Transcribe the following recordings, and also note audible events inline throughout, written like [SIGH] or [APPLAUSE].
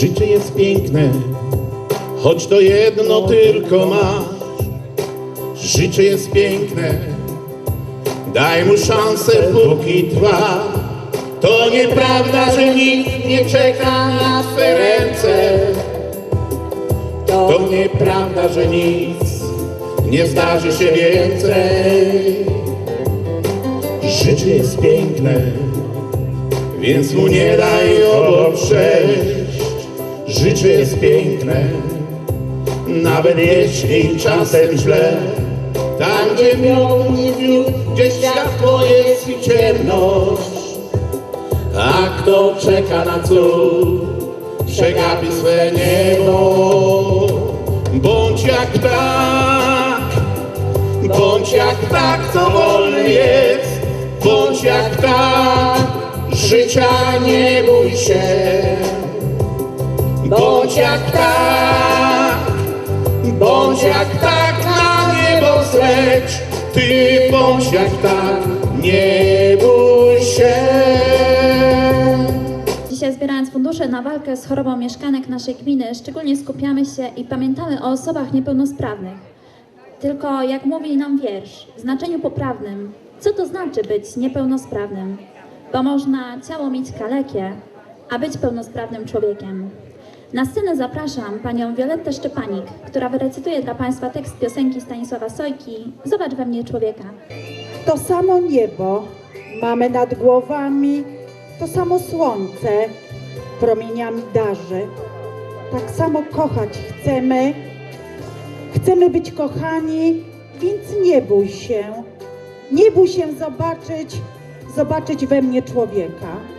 Życie jest piękne, choć to jedno tylko masz. Życie jest piękne, daj mu szansę póki trwa. To nieprawda, że nikt nie czeka na swe ręce. To nieprawda, że nic nie zdarzy się więcej. Życie jest piękne, więc mu nie daj obok przejść. Życie jest piękne, nawet jeśli czasem źle. Tam, gdzie miał wiódł, gdzie światło jest i ciemność. A kto czeka na cud, przegapi swe niebo. Bądź jak tak, bądź jak tak, co wolny jest. Bądź jak tak, życia nie bój się. Bądź jak tak, bądź jak tak na niebo zleć. Ty bądź jak tak, nie bój się. Dzisiaj zbierając fundusze na walkę z chorobą mieszkanek naszej gminy, szczególnie skupiamy się i pamiętamy o osobach niepełnosprawnych. Tylko jak mówi nam wiersz, w znaczeniu poprawnym, co to znaczy być niepełnosprawnym? Bo można ciało mieć kalekie, a być pełnosprawnym człowiekiem. Na scenę zapraszam panią Violettę Szczepanik, która wyrecytuje dla Państwa tekst piosenki Stanisława Sojki Zobacz we mnie człowieka. To samo niebo mamy nad głowami, to samo słońce promieniami darzy. Tak samo kochać chcemy, chcemy być kochani, więc nie bój się. Nie bój się zobaczyć, zobaczyć we mnie człowieka.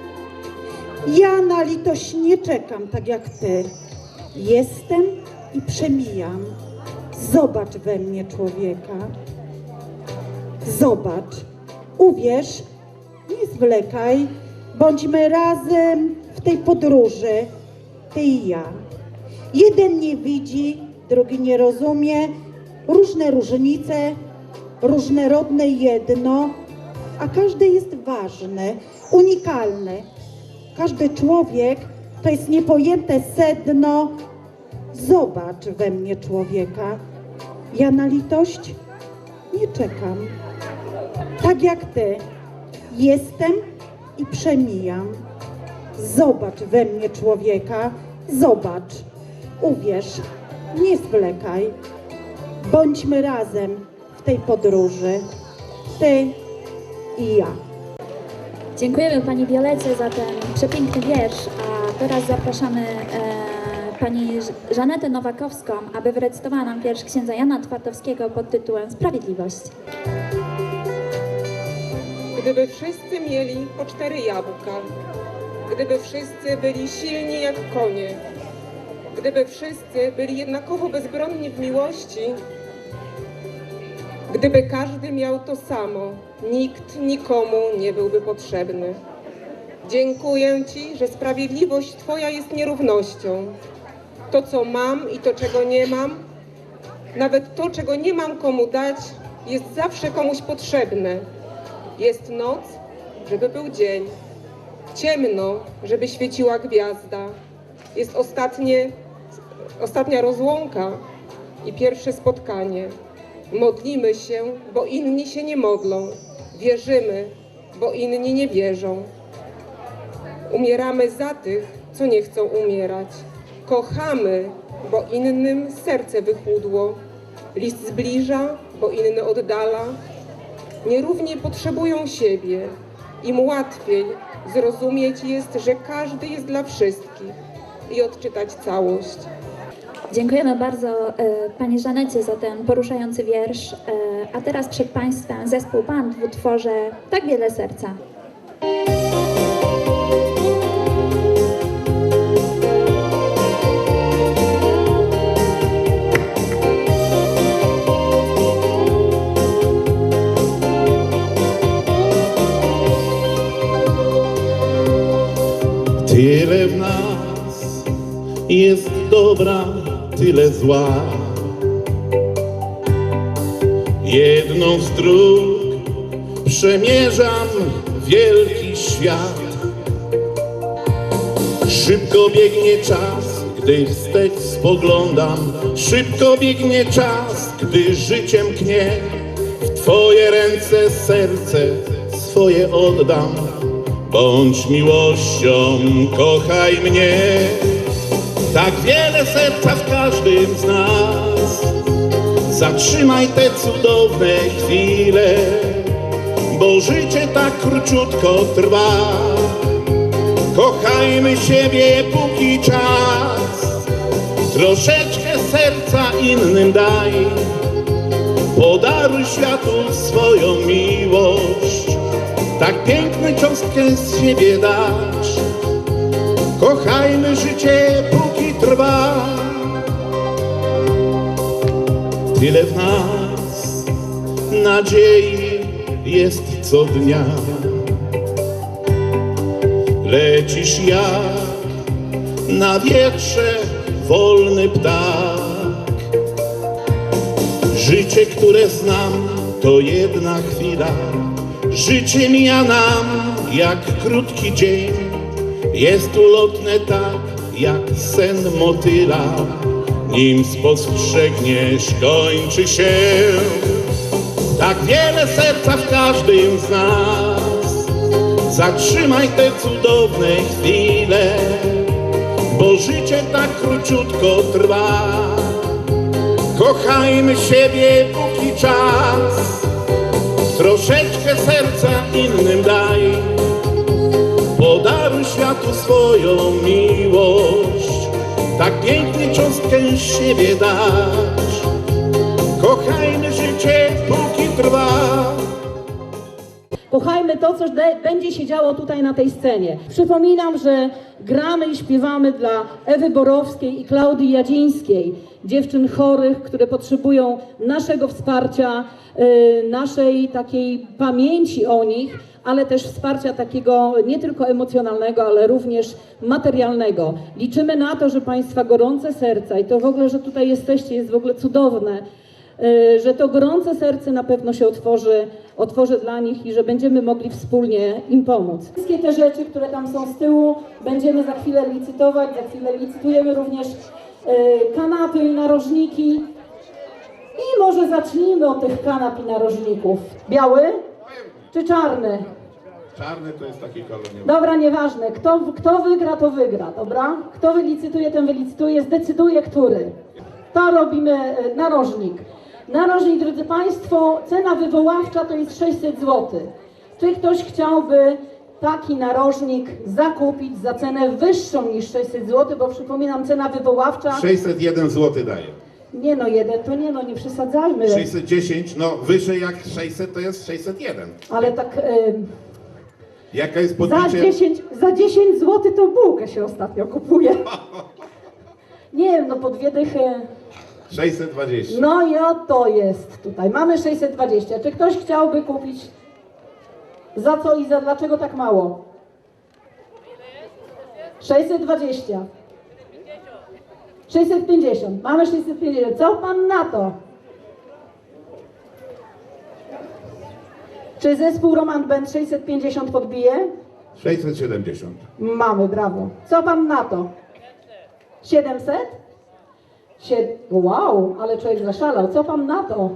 Ja na litość nie czekam tak jak ty. Jestem i przemijam. Zobacz we mnie człowieka. Zobacz, uwierz, nie zwlekaj, bądźmy razem w tej podróży, ty i ja. Jeden nie widzi, drugi nie rozumie, różne różnice, różnorodne jedno, a każdy jest ważny, unikalny. Każdy człowiek to jest niepojęte sedno. Zobacz we mnie człowieka. Ja na litość nie czekam. Tak jak ty, jestem i przemijam. Zobacz we mnie człowieka, zobacz, uwierz, nie zwlekaj. Bądźmy razem w tej podróży, ty i ja. Dziękujemy Pani Wiolecie za ten przepiękny wiersz, a teraz zapraszamy e, Pani Żanetę Nowakowską, aby wyrecytowała nam wiersz księdza Jana Twardowskiego pod tytułem Sprawiedliwość. Gdyby wszyscy mieli po cztery jabłka, gdyby wszyscy byli silni jak konie, gdyby wszyscy byli jednakowo bezbronni w miłości, gdyby każdy miał to samo, nikt nikomu nie byłby potrzebny. Dziękuję Ci, że sprawiedliwość Twoja jest nierównością. To, co mam i to, czego nie mam, nawet to, czego nie mam komu dać, jest zawsze komuś potrzebne. Jest noc, żeby był dzień. Ciemno, żeby świeciła gwiazda. Jest ostatnie, ostatnia rozłąka i pierwsze spotkanie. Modlimy się, bo inni się nie modlą. Wierzymy, bo inni nie wierzą. Umieramy za tych, co nie chcą umierać. Kochamy, bo innym serce wychudło. List zbliża, bo inny oddala. Nierównie potrzebują siebie. Im łatwiej zrozumieć jest, że każdy jest dla wszystkich i odczytać całość. Dziękujemy bardzo e, Pani Żanecie za ten poruszający wiersz, e, a teraz przed Państwem zespół band w utworze Tak wiele serca. Tyle w nas jest dobra, tyle zła. Jedną z dróg przemierzam wielki świat. Szybko biegnie czas, gdy wstecz spoglądam, szybko biegnie czas, gdy życiem knie. W Twoje ręce serce swoje oddam, bądź miłością, kochaj mnie. Tak wiele serca w każdym z nas, zatrzymaj te cudowne chwile, bo życie tak króciutko trwa. Kochajmy siebie póki czas, troszeczkę serca innym daj. Podaruj światu swoją miłość, tak piękny cząstkę z siebie dasz. Kochajmy życie trwa. Tyle w nas nadziei jest co dnia. Lecisz jak na wietrze wolny ptak. Życie, które znam, to jedna chwila. Życie mija nam jak krótki dzień. Jest ulotne tak jak sen motyla. Nim spostrzegniesz, kończy się. Tak wiele serca w każdym z nas. Zatrzymaj te cudowne chwile, bo życie tak króciutko trwa. Kochajmy siebie póki czas, troszeczkę serca innym daj. Podaruj światu swoją miłość, tak pięknie cząstkę siebie dasz. Kochajmy życie póki trwa. Kochajmy to, co będzie się działo tutaj na tej scenie. Przypominam, że gramy i śpiewamy dla Ewy Borowskiej i Klaudii Jadzińskiej, dziewczyn chorych, które potrzebują naszego wsparcia, y, naszej takiej pamięci o nich, ale też wsparcia takiego nie tylko emocjonalnego, ale również materialnego. Liczymy na to, że Państwa gorące serca i to w ogóle, że tutaj jesteście, jest w ogóle cudowne. Y, że to gorące serce na pewno się otworzy, otworzy dla nich i że będziemy mogli wspólnie im pomóc. Wszystkie te rzeczy, które tam są z tyłu, będziemy za chwilę licytować. Za chwilę licytujemy również y, kanapy i narożniki. I może zacznijmy od tych kanap i narożników. Biały czy czarny? Czarny to jest taki kolor nie Dobra, nieważne. Kto, kto wygra, to wygra, dobra? Kto wylicytuje, ten wylicytuje, zdecyduje, który. To robimy e, narożnik. Narożnik, drodzy Państwo, cena wywoławcza to jest 600 zł. Czy ktoś chciałby taki narożnik zakupić za cenę wyższą niż 600 zł, bo przypominam, cena wywoławcza... 601 zł daje. Nie no, jeden, to nie no, nie przesadzajmy. 610, no wyżej jak 600 to jest 601. Ale tak... Jaka jest Za podbicie? 10, za 10 zł to bułkę się ostatnio kupuje. [LAUGHS] Nie wiem, no po dwie dychy. 620. No i oto jest tutaj. Mamy 620. Czy ktoś chciałby kupić? Za co i za dlaczego tak mało? 620. 650. Mamy 650. Co pan na to? Czy zespół Roman Band 650 podbije? 670. Mamy, brawo. Co pan na to? 700? Sie... Wow, ale człowiek zaszalał. Co pan na to?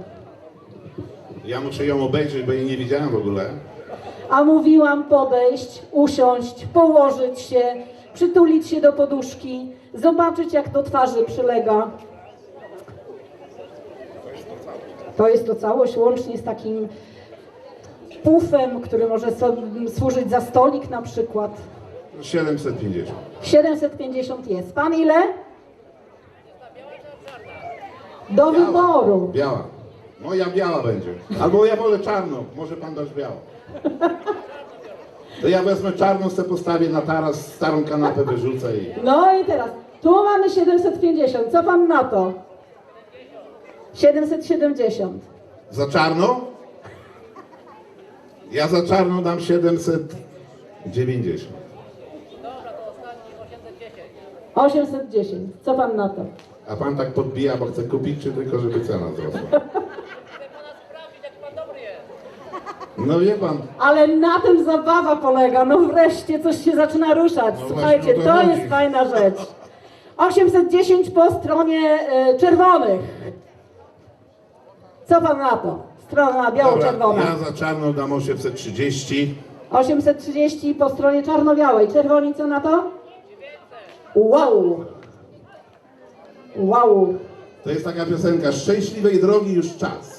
Ja muszę ją obejrzeć, bo jej nie widziałem w ogóle. A mówiłam podejść, usiąść, położyć się, przytulić się do poduszki, zobaczyć jak do twarzy przylega. To jest to całość, łącznie z takim pufem, który może służyć za stolik na przykład. 750. 750 jest. Pan ile? Do wyboru. Biała. Moja biała będzie. Albo ja wolę czarną. Może pan dać białą. [LAUGHS] To ja wezmę czarną, sobie postawię na taras, starą kanapę wyrzucę i... No i teraz, tu mamy 750. Co pan na to? 770. Za czarną? Ja za czarną dam 790. 810. Co pan na to? A pan tak podbija, bo chce kupić, czy tylko żeby cena wzrosła? [LAUGHS] No wie pan, Ale na tym zabawa polega. No wreszcie coś się zaczyna ruszać. No Słuchajcie, to to jest fajna rzecz. 810 po stronie e, czerwonych. Co pan na to? Strona biało-czerwona. ja za czarną dam 830. 830 po stronie czarno-białej. Czerwoni co na to? Wow! Wow! To jest taka piosenka Szczęśliwej drogi już czas.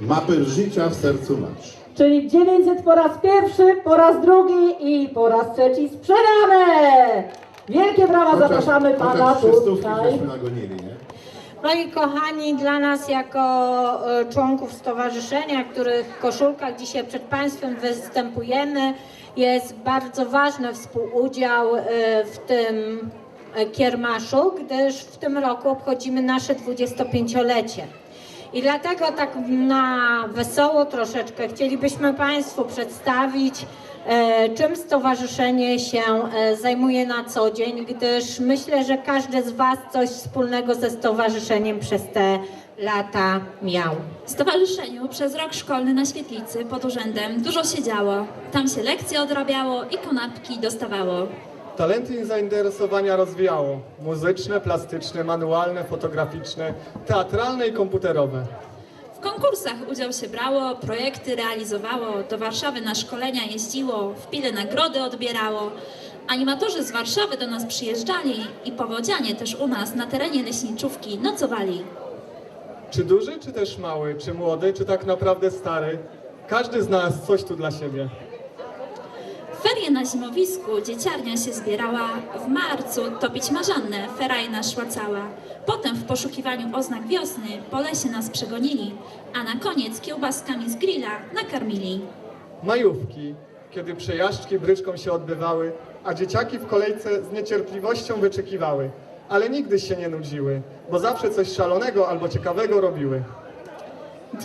Mapy życia w sercu masz. Czyli 900 po raz pierwszy, po raz drugi i po raz trzeci sprzedane! Wielkie brawa, zapraszamy pana chociaż trzy stówki tutaj. żeśmy nagonili, nie? No i kochani, dla nas jako e, członków stowarzyszenia, których koszulkach dzisiaj przed Państwem występujemy, jest bardzo ważny współudział e, w tym e, kiermaszu, gdyż w tym roku obchodzimy nasze 25-lecie. I dlatego tak na wesoło troszeczkę chcielibyśmy Państwu przedstawić, e, czym stowarzyszenie się e, zajmuje na co dzień, gdyż myślę, że każdy z Was coś wspólnego ze stowarzyszeniem przez te lata miał. W stowarzyszeniu przez rok szkolny na świetlicy pod urzędem dużo się działo. Tam się lekcje odrabiało i kanapki dostawało. Talenty i zainteresowania rozwijało. Muzyczne, plastyczne, manualne, fotograficzne, teatralne i komputerowe. W konkursach udział się brało, projekty realizowało, do Warszawy na szkolenia jeździło, w Pile nagrody odbierało. Animatorzy z Warszawy do nas przyjeżdżali i powodzianie też u nas na terenie leśniczówki nocowali. Czy duży, czy też mały, czy młody, czy tak naprawdę stary, każdy z nas coś tu dla siebie. Ferie na zimowisku dzieciarnia się zbierała, w marcu topić marzannę ferajna szła cała. Potem w poszukiwaniu oznak wiosny po lesie nas przegonili, a na koniec kiełbaskami z grilla nakarmili. Majówki, kiedy przejażdżki bryczką się odbywały, a dzieciaki w kolejce z niecierpliwością wyczekiwały, ale nigdy się nie nudziły, bo zawsze coś szalonego albo ciekawego robiły.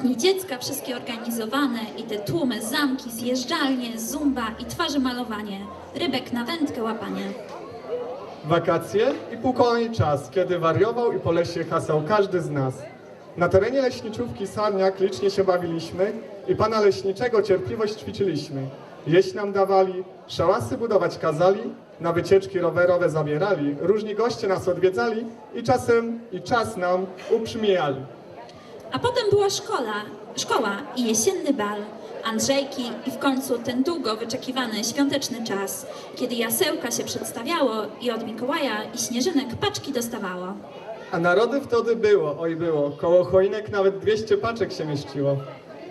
Dni dziecka wszystkie organizowane i te tłumy, zamki, zjeżdżalnie, zumba i twarzy malowanie, rybek na wędkę łapanie. Wakacje i półkolony czas, kiedy wariował i po lesie hasał każdy z nas. Na terenie leśniczówki Sarniak licznie się bawiliśmy i pana leśniczego cierpliwość ćwiczyliśmy. Jeść nam dawali, szałasy budować kazali, na wycieczki rowerowe zabierali, różni goście nas odwiedzali i czasem i czas nam uprzymijali. A potem była szkoła, szkoła i jesienny bal, Andrzejki i w końcu ten długo wyczekiwany świąteczny czas, kiedy jasełka się przedstawiało i od Mikołaja i śnieżynek paczki dostawało. A narody wtedy było, oj było, koło choinek nawet 200 paczek się mieściło.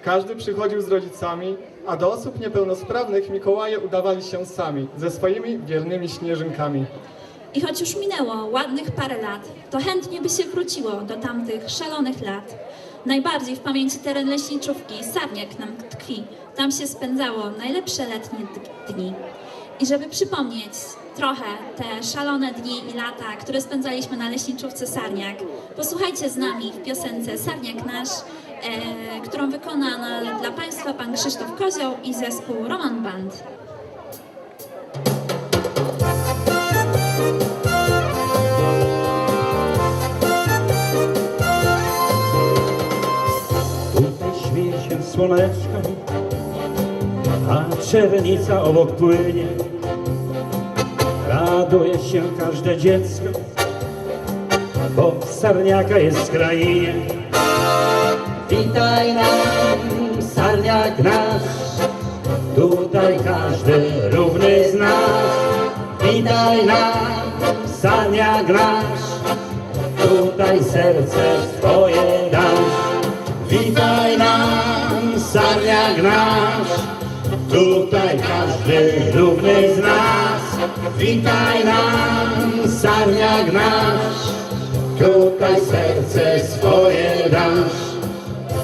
Każdy przychodził z rodzicami, a do osób niepełnosprawnych Mikołaje udawali się sami, ze swoimi wiernymi śnieżynkami. I choć już minęło ładnych parę lat, to chętnie by się wróciło do tamtych szalonych lat. Najbardziej w pamięci teren leśniczówki, Sarniak nam tkwi. Tam się spędzało najlepsze letnie dni. I żeby przypomnieć trochę te szalone dni i lata, które spędzaliśmy na leśniczówce Sarniak, posłuchajcie z nami w piosence Sarniak Nasz, e, którą wykona na, dla Państwa pan Krzysztof Kozioł i zespół Roman Band. A czernica obok płynie. Raduje się każde dziecko, bo Sarniaka jest w krainie. Witaj nam, Sarniak nasz, tutaj każdy równy z nas. Witaj nam, Sarniak nasz, tutaj serce swoje dasz. Witaj nam, Sarniak nasz, tutaj każdy równy z nas. Witaj nam, Sarniak nasz, tutaj serce swoje dasz.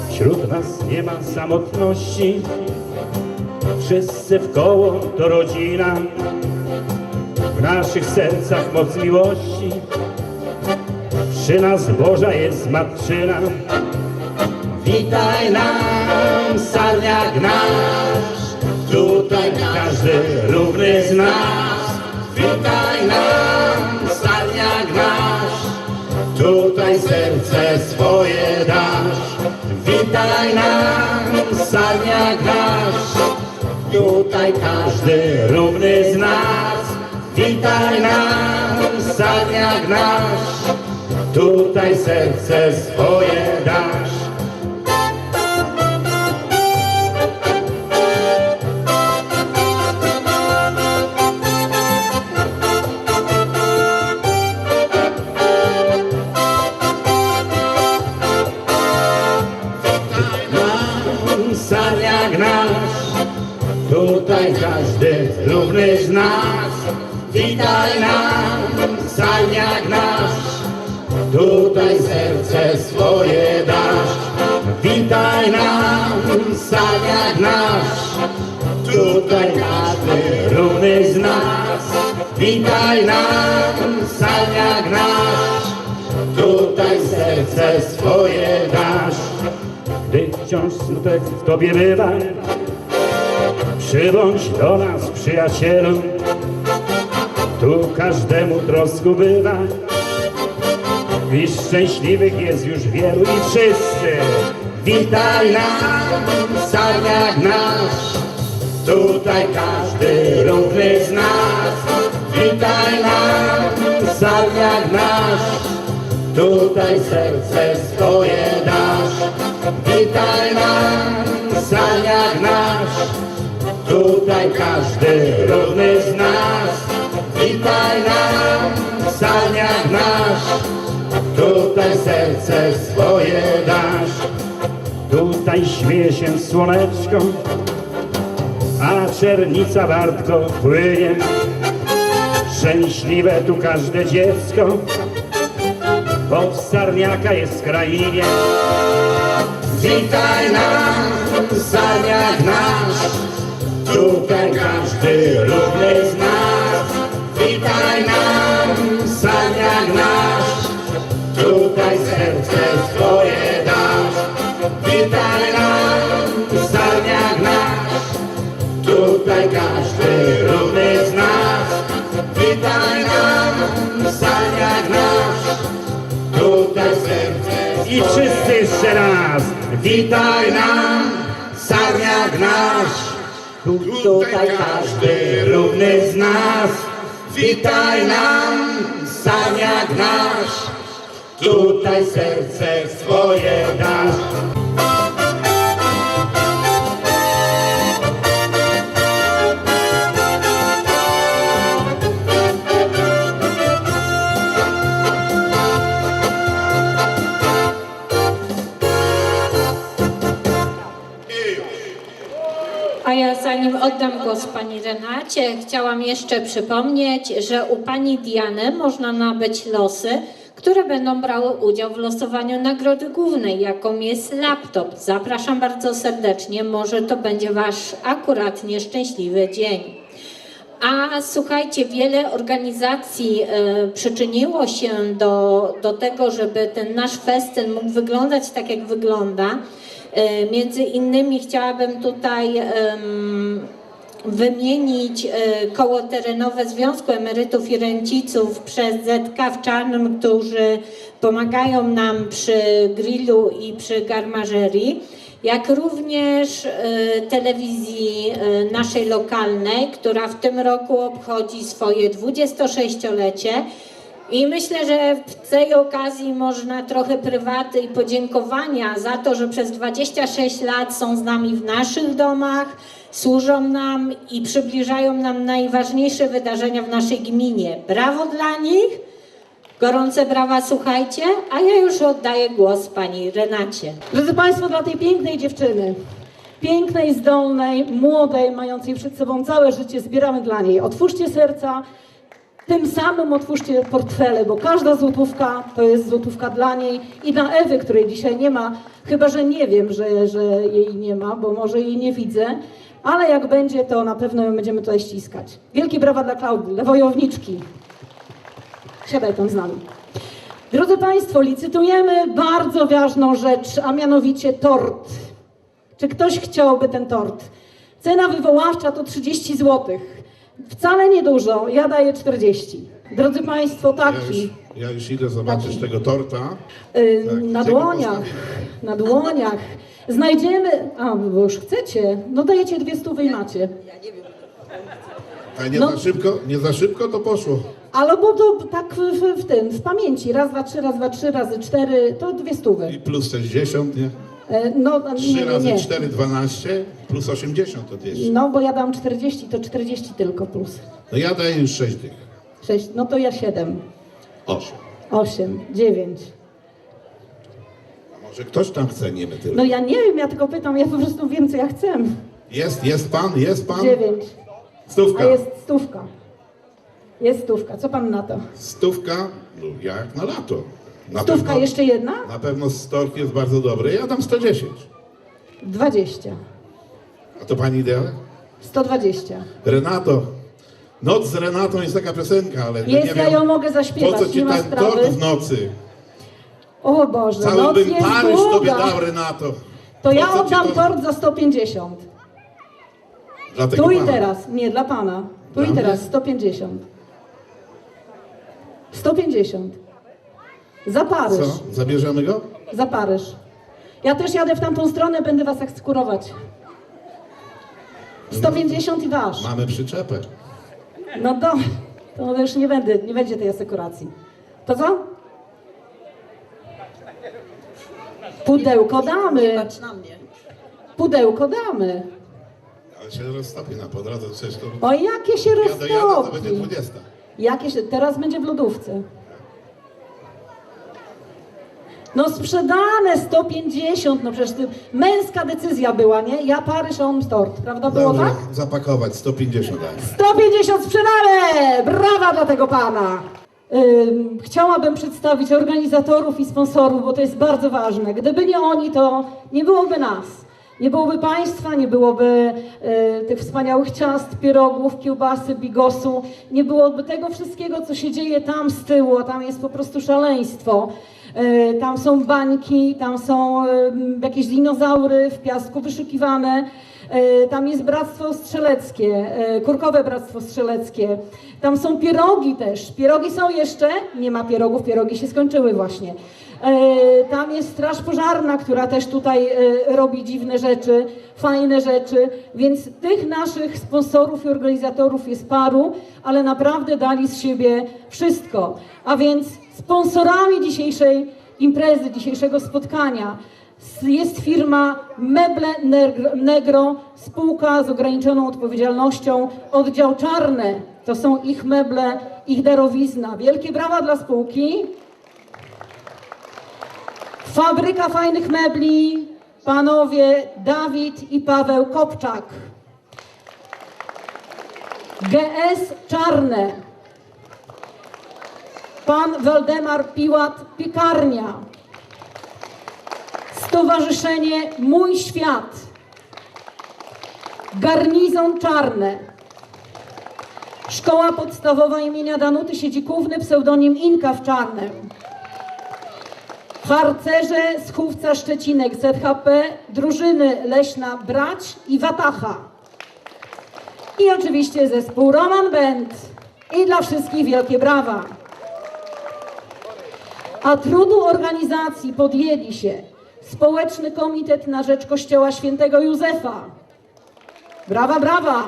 Wśród nas nie ma samotności, wszyscy w koło to rodzina. W naszych sercach moc miłości, przy nas Boża jest Matczyna. Witaj nam, Sarniak nasz, tutaj każdy równy z nas. Witaj nam, Sarniak nasz, tutaj serce swoje dasz. Witaj nam, Sarniak nasz, tutaj każdy równy z nas. Witaj nam, sarniak nasz, tutaj serce swoje dasz. Smutek w tobie bywa, przybądź do nas, przyjacielu. Tu każdemu trosku bywa. I szczęśliwych jest już wielu i wszyscy. Witaj nam, sarniak nasz, tutaj każdy równy z nas. Witaj nam, sarniak nasz, tutaj serce swoje dasz. Witaj nam, sarniak nasz, tutaj każdy równy z nas. Witaj nam, sarniak nasz, tutaj serce swoje dasz. Tutaj śmieje się słoneczko, a czernica wartko płynie. Szczęśliwe tu każde dziecko, bo w Sarniaka jest krainie. Witaj nam, sarniak nasz, tutaj każdy równy z nas. Witaj nam, Witaj nam, sarniak nasz, tutaj każdy równy z nas. Witaj nam, sarniak nasz, tutaj serce swoje dasz. Zanim oddam głos pani Renacie, chciałam jeszcze przypomnieć, że u pani Diany można nabyć losy, które będą brały udział w losowaniu nagrody głównej, jaką jest laptop. Zapraszam bardzo serdecznie, może to będzie wasz akurat nieszczęśliwy dzień. A słuchajcie, wiele organizacji e, przyczyniło się do, do tego, żeby ten nasz festyn mógł wyglądać tak, jak wygląda. E, między innymi chciałabym tutaj wymienić e, koło terenowe Związku Emerytów i Renciców przez ZK w Czarnym, którzy pomagają nam przy grillu i przy garmażerii jak również e, telewizji naszej lokalnej, która w tym roku obchodzi swoje 26-lecie. I myślę, że w tej okazji można trochę prywaty i podziękowania za to, że przez 26 lat są z nami w naszych domach, służą nam i przybliżają nam najważniejsze wydarzenia w naszej gminie. Brawo dla nich! Gorące brawa, słuchajcie, a ja już oddaję głos pani Renacie. Drodzy Państwo, dla tej pięknej dziewczyny, pięknej, zdolnej, młodej, mającej przed sobą całe życie, zbieramy dla niej. Otwórzcie serca, tym samym otwórzcie portfele, bo każda złotówka to jest złotówka dla niej i dla Ewy, której dzisiaj nie ma, chyba że nie wiem, że, że jej nie ma, bo może jej nie widzę, ale jak będzie, to na pewno ją będziemy tutaj ściskać. Wielkie brawa dla Klaudii, dla wojowniczki. Siadaj tam z nami. Drodzy Państwo, licytujemy bardzo ważną rzecz, a mianowicie tort. Czy ktoś chciałby ten tort? Cena wywoławcza to 30 zł. Wcale niedużo, ja daję 40. Drodzy Państwo, Ja już, taki ja już idę zobaczyć tego torta. y, Tak, na dłoniach, na dłoniach znajdziemy, a bo już chcecie, no dajecie dwie stówy i macie. A nie No. za szybko, nie za szybko to poszło. Albo to tak w, w, w tym, w pamięci. Raz, dwa, trzy, raz, dwa, trzy, razy cztery, to dwie stówy. I plus 60, nie? E, No, 3 nie, nie, razy nie. 4, 12, plus 80 to 200. No, bo ja dam 40, to 40 tylko plus. No ja daję już 6 dych. 6, no to ja 7, 8. 8, 9. A może ktoś tam chce, nie my tylko. No ja nie wiem, ja tylko pytam, ja po prostu wiem, co ja chcę. Jest, jest pan, jest pan? 9. Stówka. A jest stówka. Jest stówka. Co pan na to? Stówka, no jak na lato. Na Stówka pewno, jeszcze jedna? Na pewno stork jest bardzo dobry. Ja dam 110. 20. A to pani idea? 120. Renato. Noc z Renatą jest taka piosenka, ale no Jest, nie ja wiem, ją mogę po zaśpiewać, co ci nie ma ten sprawy. tort w nocy? O Boże, Cały noc bym jest Paryż tobie długa. dał, Renato. To Po ja co ci oddam to? tort za 150. Dla tego Tu i pana. teraz, nie dla pana. Tu Dla i teraz mnie? 150. 150. Za Paryż. Co? Zabierzemy go? Za Paryż. Ja też jadę w tamtą stronę, będę was ekskurować. 150 i wasz. Mamy przyczepę. No to, to już nie będę, nie będzie tej asekuracji. To co? Pudełko damy. Pudełko damy. Ale się roztopi na po drodze, przecież to... O jakie się Ja dojadę, to będzie roztopi. 20. Jakie się, teraz będzie w lodówce. No sprzedane 150, no przecież ty, męska decyzja była, nie? Ja Paryż, a on tort, prawda było Dobrze, tak? zapakować, 150 daj. 150 sprzedane! Brawa dla tego pana! Ym, chciałabym przedstawić organizatorów i sponsorów, bo to jest bardzo ważne. Gdyby nie oni, to nie byłoby nas. Nie byłoby państwa, nie byłoby y, tych wspaniałych ciast, pierogów, kiełbasy, bigosu, nie byłoby tego wszystkiego, co się dzieje tam z tyłu, a tam jest po prostu szaleństwo. Y, tam są bańki, tam są y, jakieś dinozaury w piasku wyszukiwane. E, Tam jest Bractwo Strzeleckie, e, Kurkowe Bractwo Strzeleckie. Tam są pierogi też. Pierogi są jeszcze? Nie ma pierogów, pierogi się skończyły właśnie. E, Tam jest Straż Pożarna, która też tutaj e, robi dziwne rzeczy, fajne rzeczy. Więc tych naszych sponsorów i organizatorów jest paru, ale naprawdę dali z siebie wszystko. A więc sponsorami dzisiejszej imprezy, dzisiejszego spotkania jest firma Meble Negro- spółka z ograniczoną odpowiedzialnością, oddział czarne. To są ich meble, ich darowizna. Wielkie brawa dla spółki. Fabryka fajnych mebli, panowie Dawid i Paweł Kopczak. GS Czarne. Pan Waldemar Piłat Piekarnia. Stowarzyszenie Mój Świat. Garnizon Czarne. Szkoła Podstawowa imienia Danuty Siedzikówny, pseudonim Inka w Czarnem. Harcerze z Chówca Szczecinek ZHP, drużyny Leśna Brać i Watacha. I oczywiście zespół Roman Band. I dla wszystkich wielkie brawa. A trudu organizacji podjęli się Społeczny Komitet na Rzecz Kościoła Świętego Józefa. Brawa, brawa!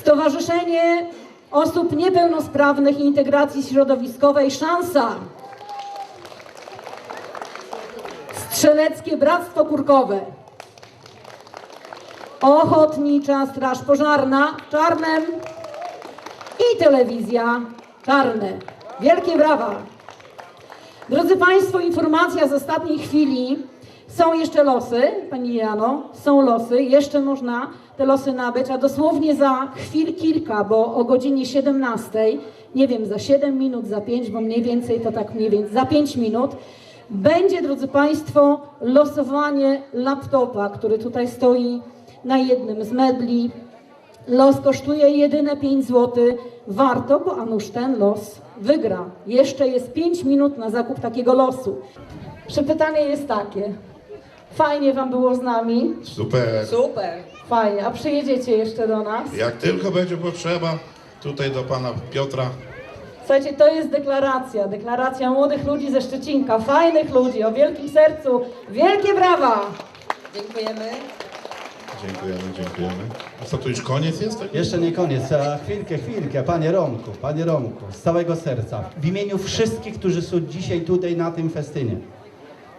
Stowarzyszenie Osób Niepełnosprawnych i Integracji Środowiskowej Szansa. Strzeleckie Bractwo Kurkowe. Ochotnicza Straż Pożarna w Czarnem i Telewizja Czarne. Wielkie brawa! Drodzy Państwo, informacja z ostatniej chwili. Są jeszcze losy, Pani Jano, są losy, jeszcze można te losy nabyć, a dosłownie za chwil kilka, bo o godzinie 17, nie wiem, za 7 minut, za 5, bo mniej więcej to tak mniej więcej, za 5 minut, będzie, drodzy Państwo, losowanie laptopa, który tutaj stoi na jednym z mebli. Los kosztuje jedyne 5 zł. Warto, bo a nuż ten los wygra. Jeszcze jest 5 minut na zakup takiego losu. Przepytanie jest takie. Fajnie Wam było z nami. Super. Fajnie. A przyjedziecie jeszcze do nas? Jak tylko będzie potrzeba, tutaj do pana Piotra. Słuchajcie, to jest deklaracja. Deklaracja młodych ludzi ze Szczecinka. Fajnych ludzi o wielkim sercu. Wielkie brawa! Dziękujemy, dziękujemy. A co, to już koniec jest? Tak? Jeszcze nie koniec, a chwilkę, chwilkę, panie Romku, panie Romku, z całego serca, w imieniu wszystkich, którzy są dzisiaj tutaj na tym festynie,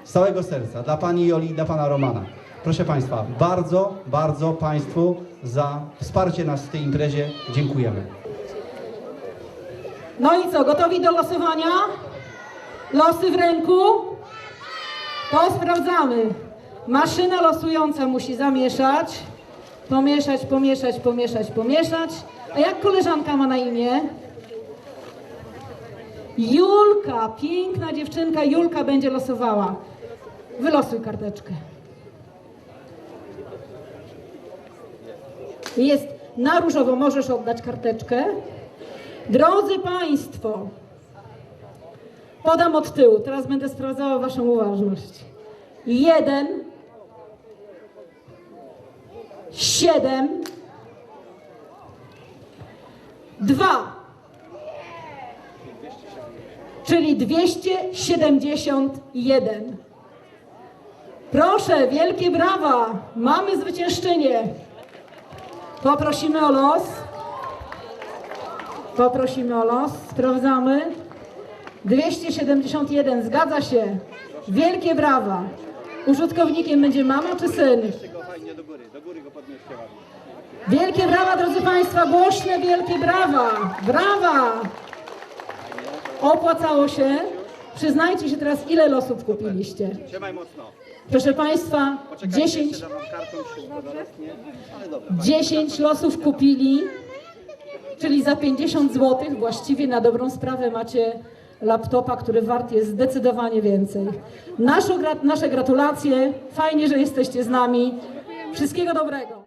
z całego serca, dla pani Joli i dla pana Romana. Proszę państwa, bardzo, bardzo państwu za wsparcie nas w tej imprezie dziękujemy. No i co, gotowi do losowania? Losy w ręku? To sprawdzamy. Maszyna losująca musi zamieszać. Pomieszać, pomieszać, pomieszać, pomieszać. A jak koleżanka ma na imię? Julka, piękna dziewczynka Julka będzie losowała. Wylosuj karteczkę. Jest na różowo, możesz oddać karteczkę. Drodzy Państwo, podam od tyłu, teraz będę sprawdzała Waszą uważność. Jeden, siedem, dwa, czyli 271. Proszę, wielkie brawa, mamy zwyciężczynię. Poprosimy o los. Poprosimy o los. Sprawdzamy. 271. Zgadza się. Wielkie brawa. Użytkownikiem będzie mama czy syn? Wielkie brawa, drodzy Państwa. Głośne wielkie brawa. Brawa. Opłacało się. Przyznajcie się teraz, ile losów kupiliście. Proszę Państwa, 10, 10 losów kupili, czyli za 50 zł właściwie na dobrą sprawę macie laptopa, który wart jest zdecydowanie więcej. Nasze, nasze gratulacje, fajnie, że jesteście z nami. Wszystkiego dobrego.